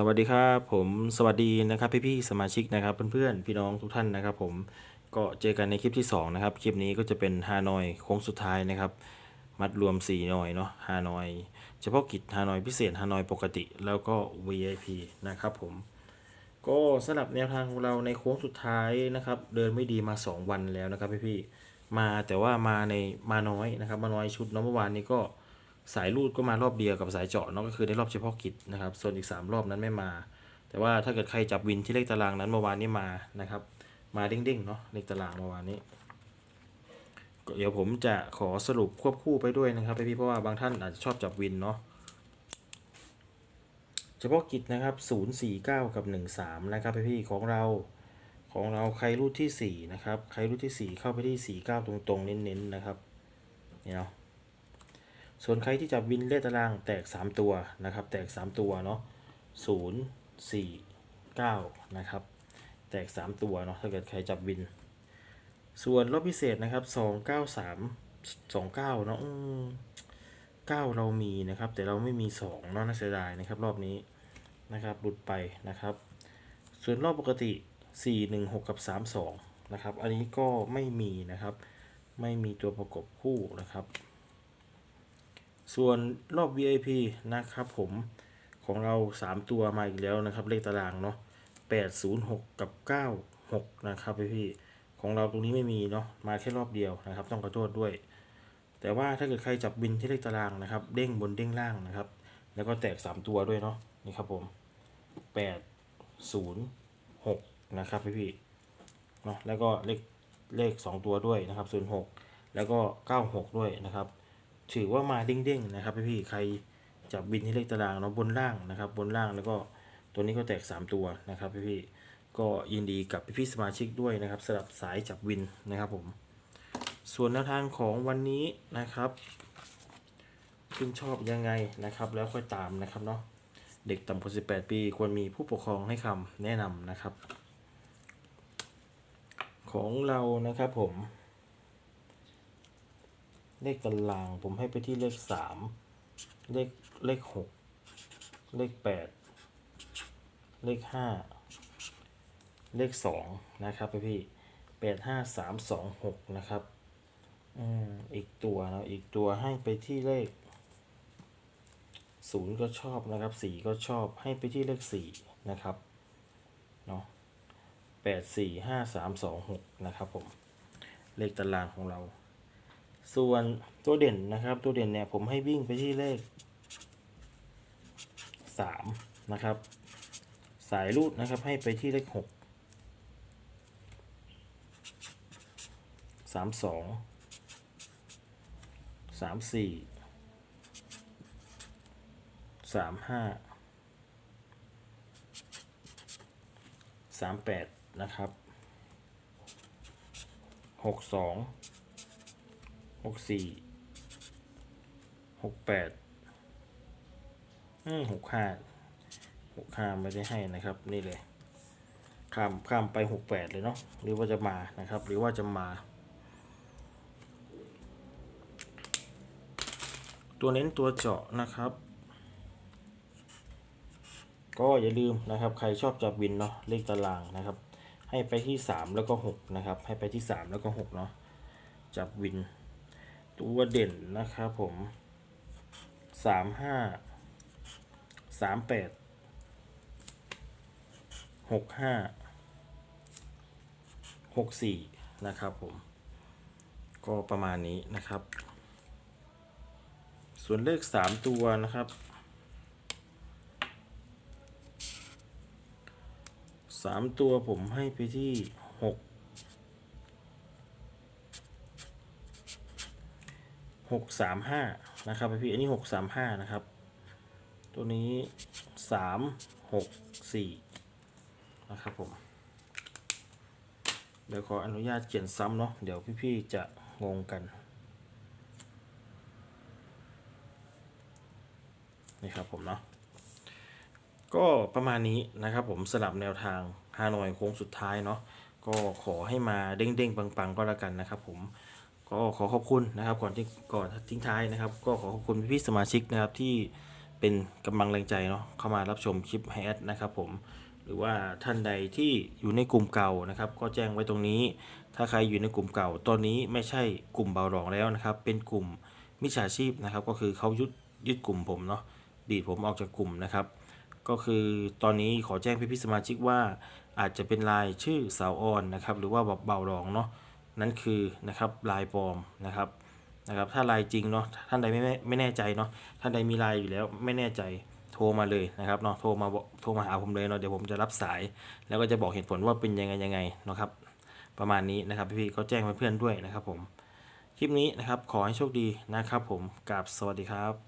สวัสดีครับผมสวัสดีนะครับพี่ๆสมาชิกนะครับเพื่อนๆพี่น้องทุกท่านนะครับ ผมก็เจอกันในคลิปที่สองนะครับคลิปนี้ก็จะเป็นฮานอยโค้งสุดท้ายนะครับ มัดรวม4หน่อยเนาะฮานอย เฉพาะกิจฮานอยพิเศษฮานอยปกติแล้วก็ VIP นะครับผมก็สำหรับแนวทางของเราในโค้งสุดท้ายนะครับ เดินไม่ดีมา 2 วันแล้วนะครับพี่ๆมาแต่ว่ามาในมาน้อยนะครับ มาน้อยชุดเนาะเมื่อวานนี้ก็ สายรูดก็มารอบเดียวกับสายเจาะเนาะก็คือในรอบเฉพาะกิจนะครับ ส่วนอีก 3 รอบนั้นไม่มา แต่ว่าถ้าเกิดใครจับวินที่เลขตารางนั้นเมื่อวานนี้มานะครับ มาเด้งๆเนาะเลขตารางเมื่อวานนี้เดี๋ยวผมจะขอสรุปควบคู่ไปด้วยนะครับพี่เพราะว่าบางท่านอาจจะชอบจับวินเนาะเฉพาะกิจนะครับ 049 กับ 13 นะครับพี่ของเราของเราใครรูดที่ 4 นะครับ ใครรูดที่ 4 เข้าไปที่ 49 ตรงๆ เน้นๆ นะครับเนี่ยเนาะ ส่วนใครที่จับวินเลขตารางแตก 3 ตัวนะครับ แตก 3 ตัวเนาะ0 4 9นะครับ แตก 3 ตัวเนาะถ้าเกิดใครจับวิน ส่วนรอบพิเศษนะครับ293 29เนาะอืมเก้าเรามีนะครับ แต่เราไม่มีสองเนาะน่าเสียดายนะครับ รอบนี้นะครับหลุดไปนะครับ ส่วนรอบปกติ 4 1 6 กับ 3 2 นะครับ อันนี้ก็ไม่มีนะครับ ไม่มีตัวประกบคู่นะครับ ส่วนรอบ VIP นะครับผมของเรา 3 ตัวมาอีกแล้วนะครับ เลขตารางเนาะ806 กับ 96 นะครับพี่ๆของเราตรงนี้ไม่มีเนาะมาแค่รอบเดียวนะครับ ต้องขอโทษด้วย แต่ว่าถ้าเกิดใครจับบินที่เลขตารางนะครับ เด้งบนเด้งล่างนะครับ แล้วก็แตก 3 ตัวด้วยเนาะนี่ครับผม8 0 6 นะครับพี่พี่เนาะแล้วก็เลขเลข 2 ตัวด้วยนะครับ 0 6 แล้วก็ 96 ด้วยนะครับ ถือว่ามาเด้งๆนะครับพี่พี่ใครจับบินที่เลขตารางเนาะบนล่างนะครับ บนล่างแล้วก็ตัวนี้ก็แตก 3 ตัวนะครับพี่พี่ก็ยินดีกับพี่พี่สมาชิกด้วยนะครับสำหรับสายจับวินนะครับผมส่วนแนวทางของวันนี้นะครับชื่นชอบยังไงนะครับ แล้วค่อยตามนะครับเนาะเด็กต่ำกว่า18 ปีควรมีผู้ปกครองให้คำแนะนำนะครับ ของเรานะครับผม เลขตาราง ผมให้ไปที่เลข3เลขเลข6เลข8เลข5เลข2นะครับพี่พี่แปดห้าสามสองหกนะครับอืมอีกตัวนะอีกตัวให้ไปที่เลขศูนย์ก็ชอบนะครับสี่ก็ชอบให้ไปที่เลขสี่นะครับเนาะแปดสี่ห้าสามสองหกนะครับผม เลขตารางของเรา ส่วนตัวเด่นนะครับ ตัวเด่นเนี่ยผมให้วิ่งไปที่เลขสามนะครับ สายรูดนะครับให้ไปที่เลขหกสามสองสามสี่สามห้าสามแปดนะครับหกสอง กสี่หกแปดอืมหกห้าหกห้าไม่ได้ให้นะครับ นี่เลย ข้ามข้ามไปหกแปดเลยเนาะหรือว่าจะมานะครับ หรือว่าจะมา ตัวเน้นตัวเจาะนะครับก็อย่าลืมนะครับใครชอบจับวินเนาะเลขตารางนะครับ ให้ไปที่ 3 แล้วก็ 6 นะครับ ให้ไปที่ 3 แล้วก็ 6 เนาะจับวิน ตัวเด่นนะครับผม3 5 3 8 6 5 6 4นะครับผม ก็ประมาณนี้นะครับ ส่วนเลขสามตัวนะครับสามตัวผมให้ไปที่หก หกสามห้านะครับพี่ อันนี้หกสามห้านะครับ ตัวนี้สามหกสี่นะครับผม เดี๋ยวขออนุญาตเขียนซ้ำเนาะ เดี๋ยวพี่ๆจะงงกัน นี่ครับผมเนาะ ก็ประมาณนี้นะครับผมสลับแนวทางฮานอยโค้งสุดท้ายเนาะ ก็ขอให้มาเด้งๆ ปังๆ ก็แล้วกันนะครับผม ก็ขอขอบคุณนะครับก่อนที่ก่อนทิ้งท้ายนะครับ ก็ขอขอบคุณพี่สมาชิกนะครับที่เป็นกำลังแรงใจเนาะเข้ามารับชมคลิปแอดนะครับผมหรือว่าท่านใดที่อยู่ในกลุ่มเก่านะครับ ก็แจ้งไว้ตรงนี้ ถ้าใครอยู่ในกลุ่มเก่า ตอนนี้ไม่ใช่กลุ่มเบาหลองแล้วนะครับ เป็นกลุ่มมิจฉาชีพนะครับ ก็คือเขายึดยึดกลุ่มผมเนาะดีดผมออกจากกลุ่มนะครับ ก็คือตอนนี้ขอแจ้งพี่พี่สมาชิกว่า อาจจะเป็นลายชื่อสาวออนนะครับ หรือว่าเบาหลองเนาะ นั่นคือนะครับลายปลอมนะครับนะครับ ถ้าลายจริงเนาะท่านใดไม่ไม่แน่ใจเนาะท่านใดมีลายอยู่แล้วไม่แน่ใจโทรมาเลยนะครับเนาะโทรมาโทรมาหาผมเลยเนาะเดี๋ยวผมจะรับสาย แล้วก็จะบอกเหตุผลว่าเป็นยังไงยังไงเนาะครับ ประมาณนี้นะครับพี่ๆก็แจ้งเพื่อนๆด้วยนะครับผมคลิปนี้นะครับขอให้โชคดีนะครับผมกราบสวัสดีครับ